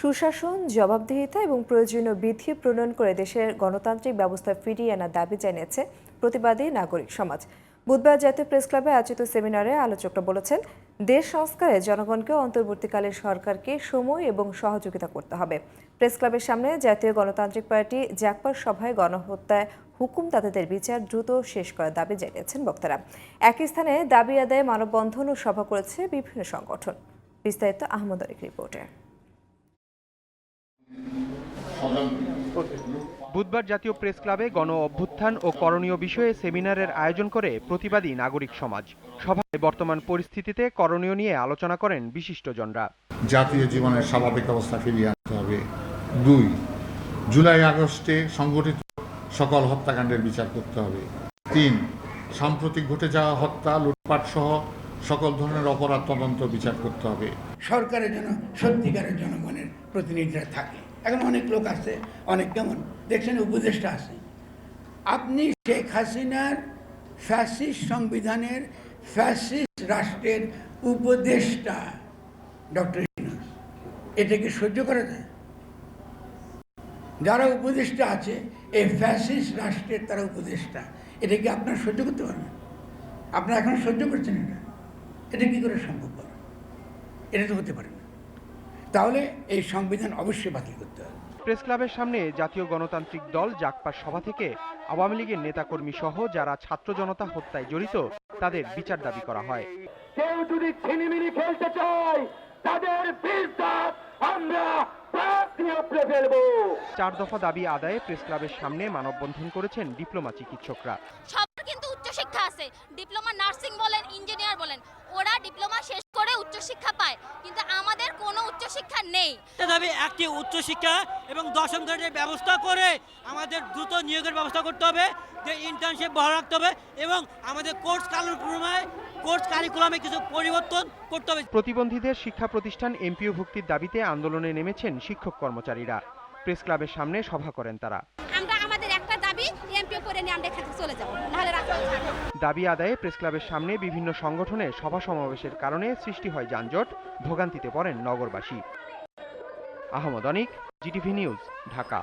সুশাসন, জবাবদিহিতা এবং প্রয়োজনীয় বিধি প্রণয়ন করে দেশের গণতান্ত্রিক ব্যবস্থা ফিরিয়ে আনার দাবি জানিয়েছে প্রতিবাদী নাগরিক সমাজ। বুধবার জাতীয় প্রেস ক্লাবে আয়োজিত সেমিনারে আলোচকরা বলেছেন, দেশ সংস্কারে জনগণকে অন্তর্বর্তীকালীন সরকারকে সময় এবং সহযোগিতা করতে হবে। প্রেস ক্লাবের সামনে জাতীয় গণতান্ত্রিক পার্টি জাকপার সভায় গণহত্যায় হুকুম তাদের বিচার দ্রুত শেষ করার দাবি জানিয়েছেন বক্তারা। একই স্থানে দাবি আদায়ে মানববন্ধন ও সভা করেছে বিভিন্ন সংগঠন। বিস্তারিত আহমদ আরিক রিপোর্টার বুধবার জাতীয় প্রেস ক্লাবে গণ অভ্যুত্থান ও করণীয় বিষয়ে সেমিনারের আয়োজন করে প্রতিবাদী নাগরিক সমাজ। সভায় বর্তমান পরিস্থিতিতে করণীয় নিয়ে আলোচনা করেন বিশিষ্টজনরা। জাতীয় জীবনের স্বাভাবিক অবস্থা ফিরিয়ে আনতে হবে। দুই জুলাই আগস্টে সংগঠিত সকল হত্যাকাণ্ডের বিচার করতে হবে। তিন সাম্প্রতিক ঘটে যাওয়া হত্যা লুটপাট সহ সকল ধরনের অপরাধ তদন্ত বিচার করতে হবে। সরকারের জন্য সত্যিকারের জনগণের প্রতিনিধিরা থাকে। এখন অনেক লোক আছে, অনেক কেমন? দেখছেন উপদেষ্টা আছে। আপনি শেখ হাসিনার ফ্যাসিস্ট সংবিধানের ফ্যাসিস্ট রাষ্ট্রের উপদেষ্টা, ডক্টর এটাকে সহ্য করা যায়? যারা উপদেষ্টা আছে, এই ফ্যাসিস্ট রাষ্ট্রের তারা উপদেষ্টা। এটা কি আপনারা সহ্য করতে পারবেন? আপনারা এখন সহ্য করছেন এটা? এটা কী করে সম্ভব? এটা তো হতে পারে না। তাহলে এই সংবিধান অবশ্যই বাতিল করতে হবে। প্রেস ক্লাবের সামনে জাতীয় গণতান্ত্রিক দল জাকপার সভা থেকে আওয়ামী লীগের নেতাকর্মী সহ যারা ছাত্র জনতা হত্যায় জড়িত তাদের বিচার দাবি করা হয়। কেউ যদি ছিনিমিনি খেলতে চায় তাদের আমরা চার দফা দাবি আদায়ে প্রেস ক্লাবের সামনে মানববন্ধন করেছেন ডিপ্লোমা চিকিৎসকরা। সবার কিন্তু উচ্চশিক্ষা আছে। ডিপ্লোমা নার্সিং বলেন ইঞ্জিনিয়ার বলেন উচ্চশিক্ষা নেই। একটা দাবি একটি উচ্চশিক্ষা এবং দশম শ্রেণির ব্যবস্থা করে আমাদের দ্রুত নিয়োগের ব্যবস্থা করতে হবে যে ইন্টার্নশিপ বহাল রাখতে হবে এবং আমাদের কোর্স কারিকুলামে কোর্স কারিকুলামে কিছু পরিবর্তন করতে হবে। প্রতিবন্ধীদের শিক্ষা প্রতিষ্ঠান এমপিও ভুক্তির দাবিতে আন্দোলনে নেমেছেন শিক্ষক কর্মচারীরা। প্রেস ক্লাবের সামনে সভা করেন তারা। দাবি এমপিও করে নিয়ে আমরা এখান থেকে চলে যাব। নাহলে দাবি আদায়ে প্রেস ক্লাবের সামনে বিভিন্ন সংগঠনে সভা সমাবেশের কারণে সৃষ্টি হয় যানজট, ভোগান্তিতে পড়েন নগরবাসী। Ahmad Anik, GTV news, Dhaka.